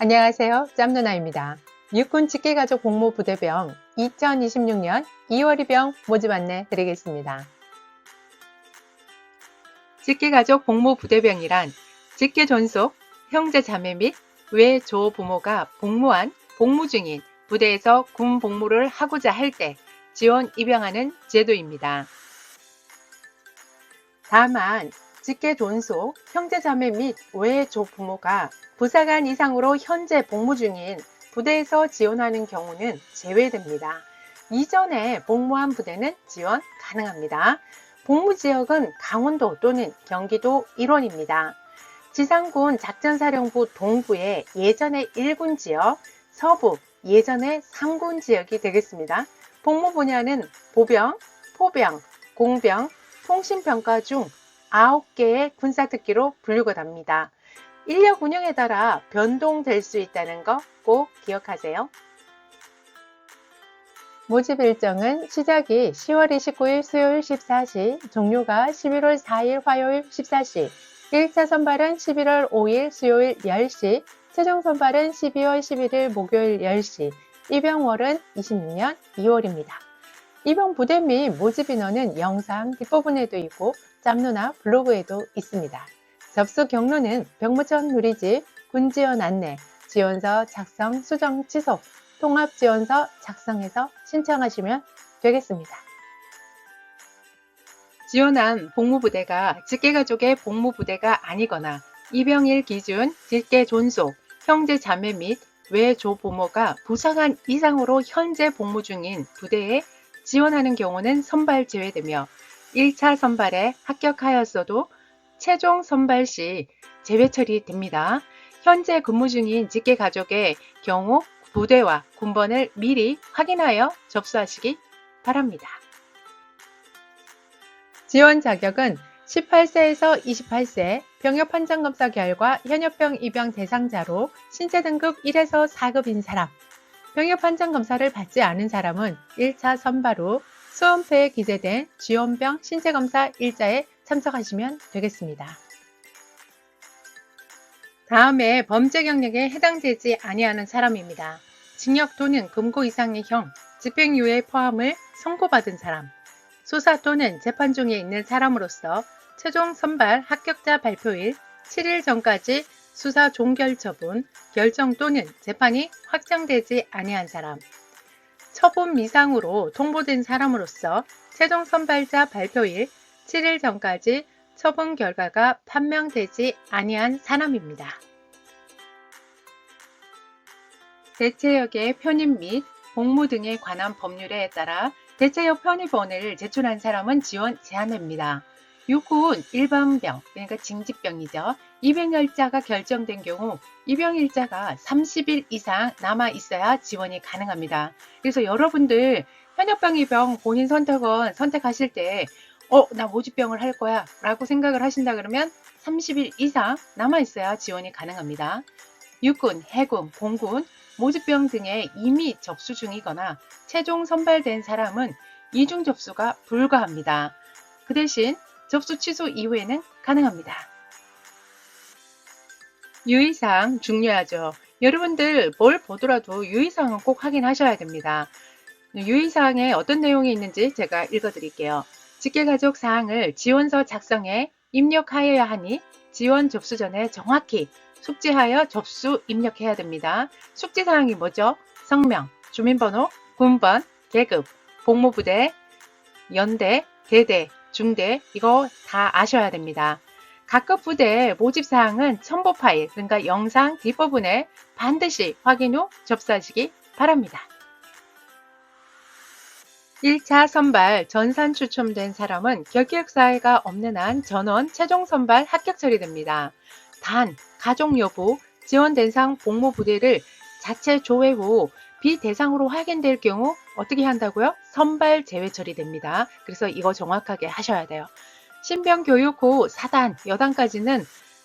안녕하세요. 짬누나입니다. 육군 직계가족 복무부대병 2026년 2월 입병 모집 안내 드리겠습니다. 직계가족 복무부대병이란 직계 존속, 형제 자매 및 외조 부모가 복무한 복무 중인 부대에서 군 복무를 하고자 할 때 지원 입영하는 제도입니다. 다만 직계 존속, 형제 자매 및 외 조 부모가 부사관 이상으로 현재 복무 중인 부대에서 지원하는 경우는 제외됩니다. 이전에 복무한 부대는 지원 가능합니다. 복무 지역은 강원도 또는 경기도 일원입니다. 지상군 작전사령부 동부의 예전의 1군 지역, 서부 예전의 3군 지역이 되겠습니다. 복무 분야는 보병, 포병, 공병, 통신평가 중 9개의 군사특기로 분류가 됩니다. 인력 운영에 따라 변동될 수 있다는 거 꼭 기억하세요. 모집 일정은 시작이 10월 29일 수요일 14시, 종료가 11월 4일 화요일 14시, 1차 선발은 11월 5일 수요일 10시, 최종 선발은 12월 11일 목요일 10시, 입영월은 26년 2월입니다. 입영 부대 및 모집 인원은 영상 뒷부분에도 있고 짬누나 블로그에도 있습니다. 접수 경로는 병무청 누리집 군지원 안내, 지원서 작성, 수정, 취소, 통합 지원서 작성해서 신청하시면 되겠습니다. 지원한 복무부대가 직계가족의 복무부대가 아니거나 입영일 기준 직계 존속, 형제 자매 및 외조 부모가 부사관 이상으로 현재 복무 중인 부대에 지원하는 경우는 선발 제외되며 1차 선발에 합격하였어도 최종 선발 시 제외 처리됩니다. 현재 근무 중인 직계 가족의 경우 부대와 군번을 미리 확인하여 접수하시기 바랍니다. 지원 자격은 18세에서 28세 병역 판정 검사 결과 현역병 입영 대상자로 신체 등급 1에서 4급인 사람, 병역 판정 검사를 받지 않은 사람은 1차 선발 후 수험표에 기재된 지원병 신체 검사 일자에 참석하시면 되겠습니다. 다음에 범죄 경력에 해당되지 아니하는 사람입니다. 징역 또는 금고 이상의 형, 집행유예 포함을 선고받은 사람, 수사 또는 재판 중에 있는 사람으로서 최종 선발 합격자 발표일 7일 전까지 수사 종결 처분, 결정 또는 재판이 확정되지 아니한 사람, 처분 미상으로 통보된 사람으로서 최종 선발자 발표일 7일 전까지 처분 결과가 판명되지 아니한 사람입니다. 대체역의 편입 및 복무 등에 관한 법률에 따라 대체역 편입원을 제출한 사람은 지원 제한됩니다. 육군 일반병, 그러니까 징집병이죠. 입영일자가 결정된 경우 입영일자가 30일 이상 남아 있어야 지원이 가능합니다. 그래서 여러분들 입영 본인 선택은 선택하실 때 어, 나 모집병을 할 거야 라고 생각을 하신다 그러면 30일 이상 남아 있어야 지원이 가능합니다. 육군, 해군, 공군, 모집병 등에 이미 접수 중이거나 최종 선발된 사람은 이중 접수가 불가합니다. 그 대신 접수 취소 이후에는 가능합니다. 유의사항 중요하죠. 여러분들 뭘 보더라도 유의사항은 꼭 확인하셔야 됩니다. 유의사항에 어떤 내용이 있는지 제가 읽어드릴게요. 직계가족 사항을 지원서 작성에 입력하여야 하니 지원 접수 전에 정확히 숙지하여 접수 입력해야 됩니다. 숙지 사항이 뭐죠? 성명, 주민번호, 군번, 계급, 복무부대, 연대, 대대, 중대 이거 다 아셔야 됩니다. 각급 부대 모집 사항은 첨부 파일 그러니까 영상 뒷부분에 반드시 확인 후 접수하시기 바랍니다. 1차 선발 전산 추첨된 사람은 결격 사유가 없는 한 전원 최종 선발 합격 처리됩니다. 단 가족 여부 지원 대상 복무 부대를 자체 조회 후 비대상으로 확인될 경우 어떻게 한다고요? 선발 제외 처리됩니다. 그래서 이거 정확하게 하셔야 돼요. 신병 교육 후 4단, 여단까지는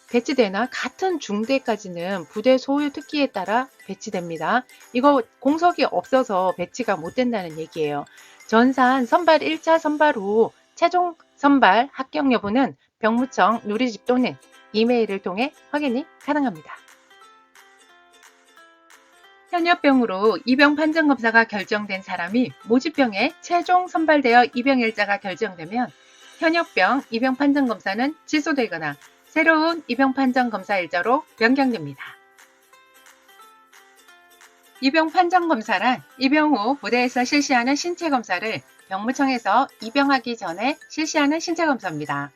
배치되나 같은 중대까지는 부대 소유 특기에 따라 배치됩니다. 이거 공석이 없어서 배치가 못 된다는 얘기예요. 전산 선발 1차 선발 후 최종 선발 합격 여부는 병무청 누리집 또는 이메일을 통해 확인이 가능합니다. 현역병으로 입영 판정 검사가 결정된 사람이 모집병에 최종 선발되어 입영 일자가 결정되면 현역병 입영 판정 검사는 취소되거나 새로운 입영 판정 검사 일자로 변경됩니다. 입영 판정 검사란 입영 후 부대에서 실시하는 신체 검사를 병무청에서 입영하기 전에 실시하는 신체 검사입니다.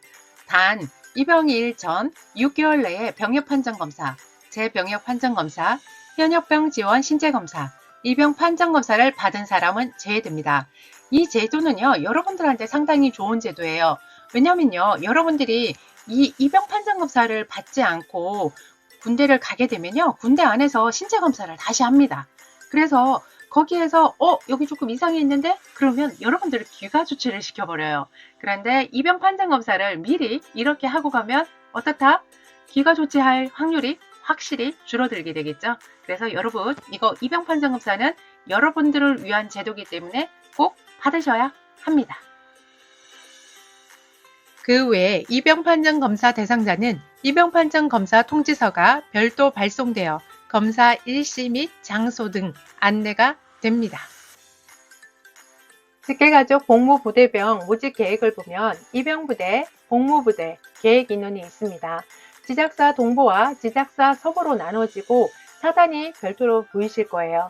단 입영일 전 6개월 내에 병역 판정 검사, 재병역 판정 검사, 현역병 지원 신체 검사, 입영 판정 검사를 받은 사람은 제외됩니다. 이 제도는요, 여러분들한테 상당히 좋은 제도예요. 왜냐면요, 여러분들이 이 입영 판정 검사를 받지 않고 군대를 가게 되면요, 군대 안에서 신체 검사를 다시 합니다. 그래서 거기에서 어 여기 조금 이상이 있는데 그러면 여러분들을 귀가 조치를 시켜버려요. 그런데 입영 판정 검사를 미리 이렇게 하고 가면 어떻다? 귀가 조치할 확률이 확실히 줄어들게 되겠죠. 그래서 여러분 이거 입영 판정 검사는 여러분들을 위한 제도이기 때문에 꼭 받으셔야 합니다. 그 외에 입영 판정 검사 대상자는 입영 판정 검사 통지서가 별도 발송되어 검사 일시 및 장소 등 안내가 됩니다. 직계가족 복무부대병 모집 계획을 보면 입영부대, 복무부대 계획 인원이 있습니다. 지작사 동보와 지작사 서보로 나눠지고 사단이 별도로 보이실 거예요.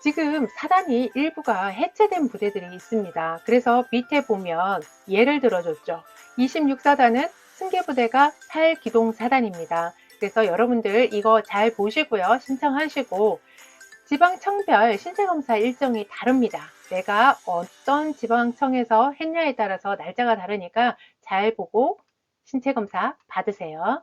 지금 사단이 일부가 해체된 부대들이 있습니다. 그래서 밑에 보면 예를 들어줬죠. 26사단은 승계부대가 8기동사단입니다. 그래서 여러분들 이거 잘 보시고요. 신청하시고 지방청별 신체검사 일정이 다릅니다. 내가 어떤 지방청에서 했냐에 따라서 날짜가 다르니까 잘 보고 신체검사 받으세요.